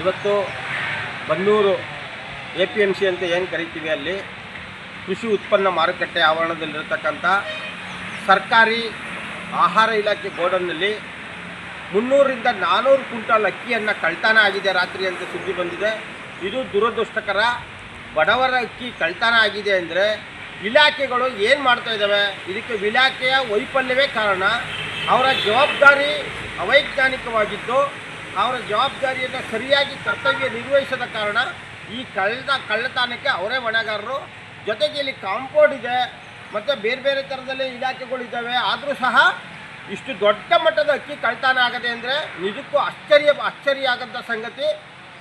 ಇವತ್ತು Bannur A P M C ಅಂತ ಏನು ಕರಿತೀವಿ ಅಲ್ಲಿ, ಕೃಷಿ ಉತ್ಪನ್ನ ಮಾರುಕಟ್ಟೆ ಆವರಣದಲ್ಲಿರತಕ್ಕಂಥ ಸರ್ಕಾರಿ ಆಹಾರ ಇಲಾಖೆ ಗೋಡನ್ನಲ್ಲಿ ಮುನ್ನೂರಿಂದ ನಾನ್ನೂರು ಕ್ವಿಂಟಾಲ್ ಅಕ್ಕಿಯನ್ನು ಕಳ್ತಾನ ಆಗಿದೆ ರಾತ್ರಿ ಅಂತ ಸುದ್ದಿ ಬಂದಿದೆ. ಇದು ದುರದೃಷ್ಟಕರ ಬಡವರ ಅಕ್ಕಿ ಕಳ್ತಾನ ಆಗಿದೆ ಅಂದರೆ ಇಲಾಖೆಗಳು ಏನು ಮಾಡ್ತಾ ಇದ್ದಾವೆ ಇದಕ್ಕೆ ಇಲಾಖೆಯ ವೈಫಲ್ಯವೇ ಕಾರಣ. ಅವರ ಜವಾಬ್ದಾರಿ ಅವೈಜ್ಞಾನಿಕವಾಗಿದ್ದು ಅವರ ಜವಾಬ್ದಾರಿಯನ್ನು ಸರಿಯಾಗಿ ಕರ್ತವ್ಯ ನಿರ್ವಹಿಸದ ಕಾರಣ ಈ ಕಳ್ಳ ಕಳ್ಳತನಕ್ಕೆ ಅವರೇ ಹೊಣೆಗಾರರು. ಜೊತೆಗೆ ಇಲ್ಲಿ ಕಾಂಪೌಂಡ್ ಇದೆ. ಮತ್ತು ಬೇರೆ ಬೇರೆ ಥರದಲ್ಲಿ ಇಲಾಖೆಗಳಿದ್ದಾವೆ ಆದರೂ ಸಹ ಇಷ್ಟು ದೊಡ್ಡ ಮಟ್ಟದ ಅಕ್ಕಿ ಕಳ್ಳತನ ಆಗದೆ ಅಂದರೆ ನಿಜಕ್ಕೂ ಆಶ್ಚರ್ಯ ಆಶ್ಚರ್ಯ ಆಗಂಥ ಸಂಗತಿ.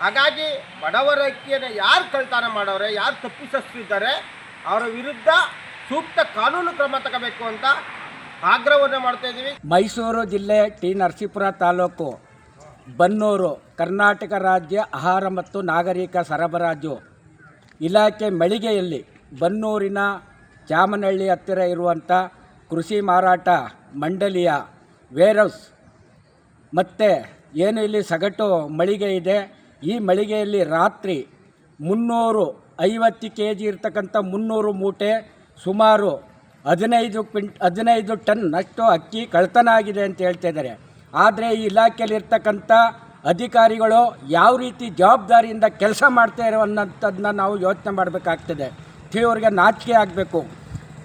ಹಾಗಾಗಿ ಬಡವರ ಅಕ್ಕಿಯನ್ನು ಯಾರು ಕಳ್ಳತನ ಮಾಡೋರೆ, ಯಾರು ತಪ್ಪಿಸಿದ್ದಾರೆ ಅವರ ವಿರುದ್ಧ ಸೂಕ್ತ ಕಾನೂನು ಕ್ರಮ ತಗೋಬೇಕು ಅಂತ ಆಗ್ರಹವನ್ನು ಮಾಡ್ತಾ ಇದ್ದೀವಿ ಮೈಸೂರು ಜಿಲ್ಲೆ ಟಿ ನರಸೀಪುರ ತಾಲೂಕು ಬನ್ನೂರು, ಕರ್ನಾಟಕ ರಾಜ್ಯ ಆಹಾರ ಮತ್ತು ನಾಗರಿಕ ಸರಬರಾಜು ಇಲಾಖೆ ಮಳಿಗೆಯಲ್ಲಿ ಬನ್ನೂರಿನ ಚಾಮನಹಳ್ಳಿ ಹತ್ತಿರ ಇರುವಂಥ ಕೃಷಿ ಮಾರಾಟ ಮಂಡಳಿಯ ವೇರ್ಹೌಸ್. ಮತ್ತು ಏನು ಇಲ್ಲಿ ಸಗಟು ಮಳಿಗೆ ಇದೆ? ಈ ಮಳಿಗೆಯಲ್ಲಿ ರಾತ್ರಿ ಮುನ್ನೂರು ಐವತ್ತು ಕೆ ಜಿ ಇರ್ತಕ್ಕಂಥ ಮುನ್ನೂರು ಮೂಟೆ ಸುಮಾರು ಹದಿನೈದು ಕ್ವಿಂಟ್ ಹದಿನೈದು ಟನ್ನಷ್ಟು ಅಕ್ಕಿ ಕಳ್ತನ ಆಗಿದೆ ಅಂತ ಹೇಳ್ತಾ ಇದ್ದಾರೆ. ಆದರೆ ಈ ಇಲಾಖೆಯಲ್ಲಿ ಇರ್ತಕ್ಕಂಥ ಅಧಿಕಾರಿಗಳು ಯಾವ ರೀತಿ ಜವಾಬ್ದಾರಿಯಿಂದ ಕೆಲಸ ಮಾಡ್ತಾ ಇರೋ ನಾವು ಯೋಚನೆ ಮಾಡಬೇಕಾಗ್ತದೆ. ಇವ್ರಿಗೆ ನಾಚಿಕೆ ಆಗಬೇಕು.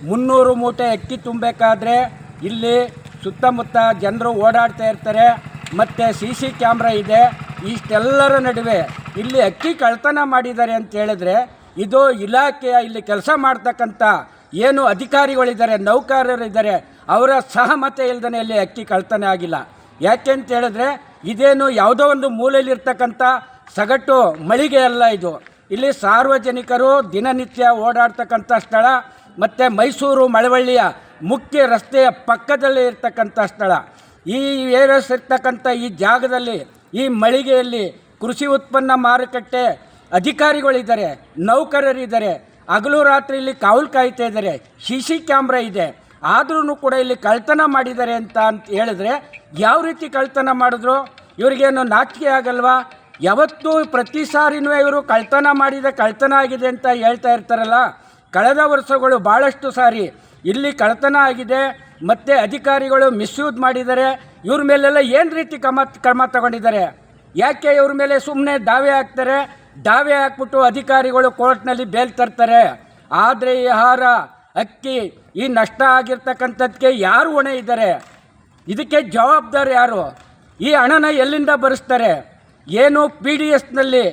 ಮುನ್ನೂರು ಮೂಟೆ ಅಕ್ಕಿ ತುಂಬಬೇಕಾದ್ರೆ ಇಲ್ಲಿ ಸುತ್ತಮುತ್ತ ಜನರು ಓಡಾಡ್ತಾ ಇರ್ತಾರೆ, ಮತ್ತು ಸಿ ಸಿ ಕ್ಯಾಮ್ರಾ ಇದೆ, ಇಷ್ಟೆಲ್ಲರ ನಡುವೆ ಇಲ್ಲಿ ಅಕ್ಕಿ ಕಳ್ತನ ಮಾಡಿದ್ದಾರೆ ಅಂತ ಹೇಳಿದ್ರೆ ಇದು ಇಲಾಖೆಯ ಇಲ್ಲಿ ಕೆಲಸ ಮಾಡ್ತಕ್ಕಂಥ ಏನು ಅಧಿಕಾರಿಗಳಿದ್ದಾರೆ, ನೌಕರರಿದ್ದಾರೆ, ಅವರ ಸಹಮತ ಇಲ್ಲದೇ ಇಲ್ಲಿ ಅಕ್ಕಿ ಕಳ್ತನ ಆಗಿಲ್ಲ. ಯಾಕೆ ಅಂತ ಹೇಳಿದ್ರೆ, ಇದೇನು ಯಾವುದೋ ಒಂದು ಮೂಲೆಯಲ್ಲಿರ್ತಕ್ಕಂಥ ಸಗಟು ಮಳಿಗೆ ಅಲ್ಲ ಇದು. ಇಲ್ಲಿ ಸಾರ್ವಜನಿಕರು ದಿನನಿತ್ಯ ಓಡಾಡ್ತಕ್ಕಂಥ ಸ್ಥಳ, ಮತ್ತು ಮೈಸೂರು ಮಳವಳ್ಳಿಯ ಮುಖ್ಯ ರಸ್ತೆಯ ಪಕ್ಕದಲ್ಲೇ ಇರ್ತಕ್ಕಂಥ ಸ್ಥಳ. ಈ ಏರಸ್ ಇರ್ತಕ್ಕಂಥ ಈ ಜಾಗದಲ್ಲಿ, ಈ ಮಳಿಗೆಯಲ್ಲಿ ಕೃಷಿ ಉತ್ಪನ್ನ ಮಾರುಕಟ್ಟೆ ಅಧಿಕಾರಿಗಳಿದ್ದಾರೆ, ನೌಕರರಿದ್ದಾರೆ, ಹಗಲು ರಾತ್ರಿ ಇಲ್ಲಿ ಕಾವಲು ಕಾಯ್ತಾ ಇದ್ದಾರೆ, ಸಿ ಸಿ ಕ್ಯಾಮ್ರಾ ಇದೆ. ಆದ್ರೂ ಕೂಡ ಇಲ್ಲಿ ಕಳ್ತನ ಮಾಡಿದ್ದಾರೆ ಅಂತ ಅಂತ ಹೇಳಿದ್ರೆ ಯಾವ ರೀತಿ ಕಳ್ತನ ಮಾಡಿದ್ರು? ಇವರಿಗೇನು ನಾಚಿಕೆ ಆಗಲ್ವಾ? ಯಾವತ್ತೂ ಪ್ರತಿ ಸಾರಿನೂ ಇವರು ಕಳ್ತನ ಮಾಡಿದೆ ಕಳ್ತನ ಆಗಿದೆ ಅಂತ ಹೇಳ್ತಾ ಇರ್ತಾರಲ್ಲ? ಕಳೆದ ವರ್ಷಗಳು ಭಾಳಷ್ಟು ಸಾರಿ ಇಲ್ಲಿ ಕಳ್ತನ ಆಗಿದೆ, ಮತ್ತು ಅಧಿಕಾರಿಗಳು ಮಿಸ್ಯೂಸ್ ಮಾಡಿದ್ದಾರೆ, ಇವ್ರ ಮೇಲೆಲ್ಲ ಏನು ರೀತಿ ಕ್ರಮ ಕ್ರಮ ತಗೊಂಡಿದ್ದಾರೆ? ಯಾಕೆ ಇವ್ರ ಮೇಲೆ ಸುಮ್ಮನೆ ದಾವೆ ಹಾಕ್ತಾರೆ? ದಾವೆ ಹಾಕ್ಬಿಟ್ಟು ಅಧಿಕಾರಿಗಳು ಕೋರ್ಟ್ನಲ್ಲಿ ಬೇಲ್ ತರ್ತಾರೆ. ಆದರೆ ಈ ಆಹಾರ ಅಕ್ಕಿ, ಈ ನಷ್ಟ ಆಗಿರ್ತಕ್ಕಂಥದ್ದಕ್ಕೆ ಯಾರು ಹೊಣೆ ಇದ್ದಾರೆ? ಇದಕ್ಕೆ ಜವಾಬ್ದಾರಿ ಯಾರು? ಈ ಹಣನ ಎಲ್ಲಿಂದ ಬರೆಸ್ತಾರೆ? ಏನು ಪಿ ಡಿ ಎಸ್ನಲ್ಲಿ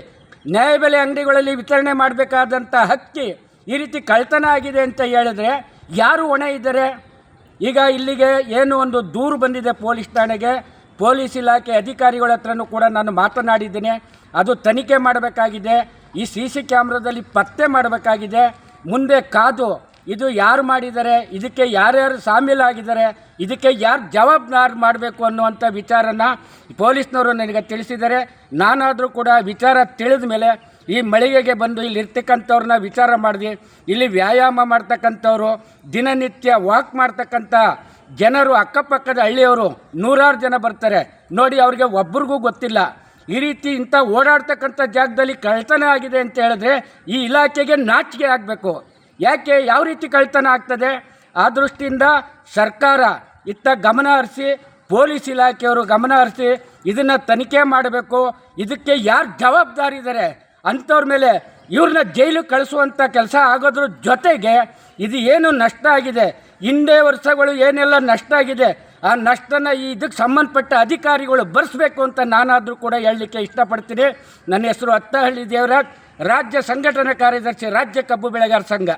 ನ್ಯಾಯಬೆಲೆ ಅಂಗಡಿಗಳಲ್ಲಿ ವಿತರಣೆ ಮಾಡಬೇಕಾದಂಥ ಹಕ್ಕಿ ಈ ರೀತಿ ಕಳ್ತನ ಆಗಿದೆ ಅಂತ ಹೇಳಿದ್ರೆ ಯಾರು ಹೊಣೆ ಇದ್ದಾರೆ? ಈಗ ಇಲ್ಲಿಗೆ ಏನು ಒಂದು ದೂರು ಬಂದಿದೆ ಪೊಲೀಸ್ ಠಾಣೆಗೆ, ಪೊಲೀಸ್ ಇಲಾಖೆ ಅಧಿಕಾರಿಗಳ ಹತ್ರನೂ ಕೂಡ ನಾನು ಮಾತನಾಡಿದ್ದೇನೆ. ಅದು ತನಿಖೆ ಮಾಡಬೇಕಾಗಿದೆ. ಈ ಸಿ ಸಿ ಕ್ಯಾಮ್ರಾದಲ್ಲಿ ಪತ್ತೆ ಮಾಡಬೇಕಾಗಿದೆ. ಮುಂದೆ ಕಾದು ಇದು ಯಾರು ಮಾಡಿದ್ದಾರೆ ಇದಕ್ಕೆ ಯಾರ್ಯಾರು ಶಾಮೀಲಾಗಿದ್ದಾರೆ ಇದಕ್ಕೆ ಯಾರು ಜವಾಬ್ದಾರಿ ಮಾಡಬೇಕು ಅನ್ನುವಂಥ ವಿಚಾರನ ಪೊಲೀಸ್ನವರು ನನಗೆ ತಿಳಿಸಿದ್ದಾರೆ. ನಾನಾದರೂ ಕೂಡ ವಿಚಾರ ತಿಳಿದ ಮೇಲೆ ಈ ಮಳಿಗೆಗೆ ಬಂದು ಇಲ್ಲಿ ಇರ್ತಕ್ಕಂಥವ್ರನ್ನ ವಿಚಾರ ಮಾಡಿದ್ವಿ ಇಲ್ಲಿ ವ್ಯಾಯಾಮ ಮಾಡ್ತಕ್ಕಂಥವ್ರು, ದಿನನಿತ್ಯ ವಾಕ್ ಮಾಡ್ತಕ್ಕಂಥ ಜನರು, ಅಕ್ಕಪಕ್ಕದ ಹಳ್ಳಿಯವರು ನೂರಾರು ಜನ ಬರ್ತಾರೆ. ನೋಡಿ, ಅವ್ರಿಗೆ ಒಬ್ರಿಗೂ ಗೊತ್ತಿಲ್ಲ. ಈ ರೀತಿ ಇಂಥ ಓಡಾಡ್ತಕ್ಕಂಥ ಜಾಗದಲ್ಲಿ ಕಳ್ತನ ಆಗಿದೆ ಅಂತ ಹೇಳಿದ್ರೆ ಈ ಇಲಾಖೆಗೆ ನಾಚಿಕೆ ಆಗಬೇಕು. ಯಾಕೆ ಯಾವ ರೀತಿ ಕಳ್ತನ ಆಗ್ತದೆ? ಆ ದೃಷ್ಟಿಯಿಂದ ಸರ್ಕಾರ ಇತ್ತ ಗಮನ ಹರಿಸಿ ಪೊಲೀಸ್ ಇಲಾಖೆಯವರು ಗಮನ ಹರಿಸಿ ಇದನ್ನು ತನಿಖೆ ಮಾಡಬೇಕು. ಇದಕ್ಕೆ ಯಾರು ಜವಾಬ್ದಾರಿ ಇದ್ದಾರೆ ಅಂಥವ್ರ ಮೇಲೆ ಇವ್ರನ್ನ ಜೈಲು ಕಳಿಸುವಂಥ ಕೆಲಸ ಆಗೋದ್ರ ಜೊತೆಗೆ ಇದು ಏನು ನಷ್ಟ ಆಗಿದೆ? ಹಿಂದೆ ವರ್ಷಗಳು ಏನೆಲ್ಲ ನಷ್ಟ ಆಗಿದೆ? ಆ ನಷ್ಟನ ಈ ಇದಕ್ಕೆ ಸಂಬಂಧಪಟ್ಟ ಅಧಿಕಾರಿಗಳು ಭರಿಸ್ಬೇಕು ಅಂತ ನಾನಾದರೂ ಕೂಡ ಹೇಳಲಿಕ್ಕೆ ಇಷ್ಟಪಡ್ತೀನಿ. ನನ್ನ ಹೆಸರು ಅತ್ತಹಳ್ಳಿ ದೇವರಾಜ್, ರಾಜ್ಯ ಸಂಘಟನಾ ಕಾರ್ಯದರ್ಶಿ, ರಾಜ್ಯ ಕಬ್ಬು ಬೆಳೆಗಾರ ಸಂಘ.